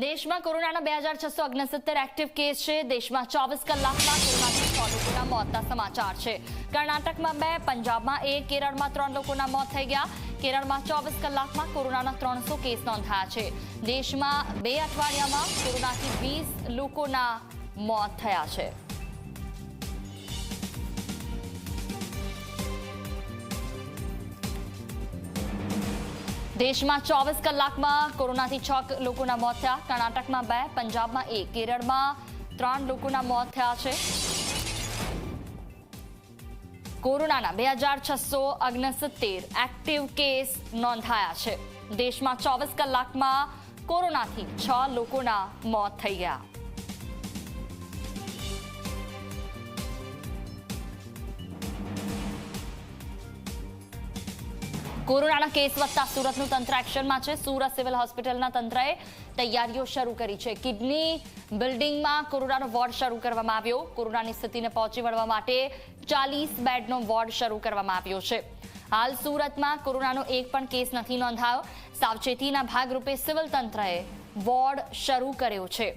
દેશમાં કોરોનાના બે હજાર છસો ઓગણસિત્તેર એક્ટિવ કેસ છે. દેશમાં ચોવીસ કલાકમાં કોરોનાથી છ લોકોના મોતના સમાચાર છે. કર્ણાટકમાં બે, પંજાબમાં એક, કેરળમાં ત્રણ લોકોના મોત થઈ ગયા. કેરળમાં ચોવીસ કલાકમાં કોરોનાના ત્રણસો કેસ નોંધાયા છે. દેશમાં બે અઠવાડિયામાં કોરોનાથી વીસ લોકોના મોત થયા છે. દેશમાં ચોવીસ કલાકમાં કોરોનાથી છ લોકોના મોત થયા. કર્ણાટકમાં બે, પંજાબમાં એક, કેરળમાં ત્રણ લોકોના મોત થયા છે. કોરોનાના બે હજાર છસો અગ્નસિત્તેર એક્ટિવ કેસ નોંધાયા છે. દેશમાં ચોવીસ કલાકમાં કોરોનાથી છ લોકોના મોત થઈ ગયા. કોરોનાના કેસ વધતા સુરતનું તંત્ર એક્શનમાં છે. સુરત સિવિલ હોસ્પિટલના તંત્રએ તૈયારીઓ શરૂ કરી છે. કિડની બિલ્ડિંગમાં કોરોનાનો વોર્ડ શરૂ કરવામાં આવ્યો. કોરોનાની સ્થિતિને પહોંચી વળવા માટે ચાલીસ બેડનો વોર્ડ શરૂ કરવામાં આવ્યો છે. હાલ સુરતમાં કોરોનાનો એક પણ કેસ નથી નોંધાયો. સાવચેતીના ભાગરૂપે સિવિલ તંત્રએ વોર્ડ શરૂ કર્યો છે.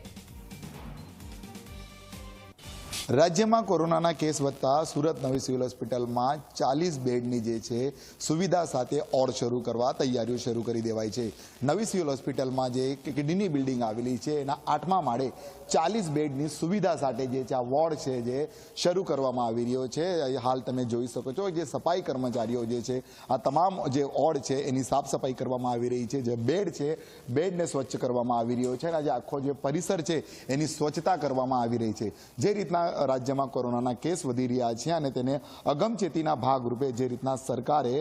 રાજ્યમાં કોરોનાના કેસ વધતા સુરત નવી સિવિલ હોસ્પિટલમાં ચાલીસ બેડની જે છે, સુવિધા સાથે ઓડ શરૂ કરવા તૈયારીઓ શરૂ કરી દેવાઈ છે. નવી સિવિલ હોસ્પિટલમાં જે કિડની બિલ્ડિંગ આવેલી છે, એના આઠમા માળે ચાલીસ બેડની સુવિધા સાથે જે છે, આ વોર્ડ છે જે શરૂ કરવામાં આવી રહ્યો છે. હાલ તમે જોઈ શકો છો જે સફાઈ કર્મચારીઓ જે છે, આ તમામ જે ઓડ છે, એની સાફ સફાઈ કરવામાં આવી રહી છે. જે બેડ છે, બેડને સ્વચ્છ કરવામાં આવી રહ્યો છે અને આજે આખો જે પરિસર છે, એની સ્વચ્છતા કરવામાં આવી રહી છે. જે રીતના રાજ્યમાં કોરોનાના કેસ વધી રહ્યા છે અને તેને અગમચેતીના ભાગરૂપે જે રીતના સરકારે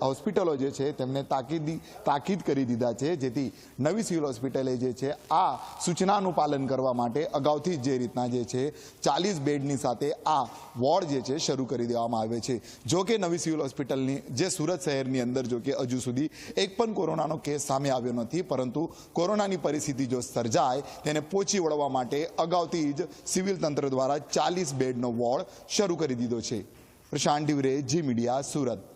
હોસ્પિટલો જે છે તેમને તાકીદી, તાકીદ કરી દીધા છે, જેથી નવી સિવિલ હોસ્પિટલે જે છે આ સૂચનાનું પાલન કરવા માટે અગાઉથી જ રીતના જે છે ચાલીસ બેડની સાથે આ વોર્ડ જે છે શરૂ કરી દેવામાં આવે છે. જો કે નવી સિવિલ હોસ્પિટલની, જે સુરત શહેરની અંદર જો કે હજુ સુધી એક પણ કોરોનાનો કેસ સામે આવ્યો નથી, પરંતુ કોરોનાની પરિસ્થિતિ જો સર્જાય, તેને પહોંચી વળવા માટે અગાઉથી જ સિવિલ દ્વારા ચાલીસ બેડનો વોર્ડ શરૂ કરી દીધો છે. પ્રશાંત ડિવરે જી મીડિયા સુરત.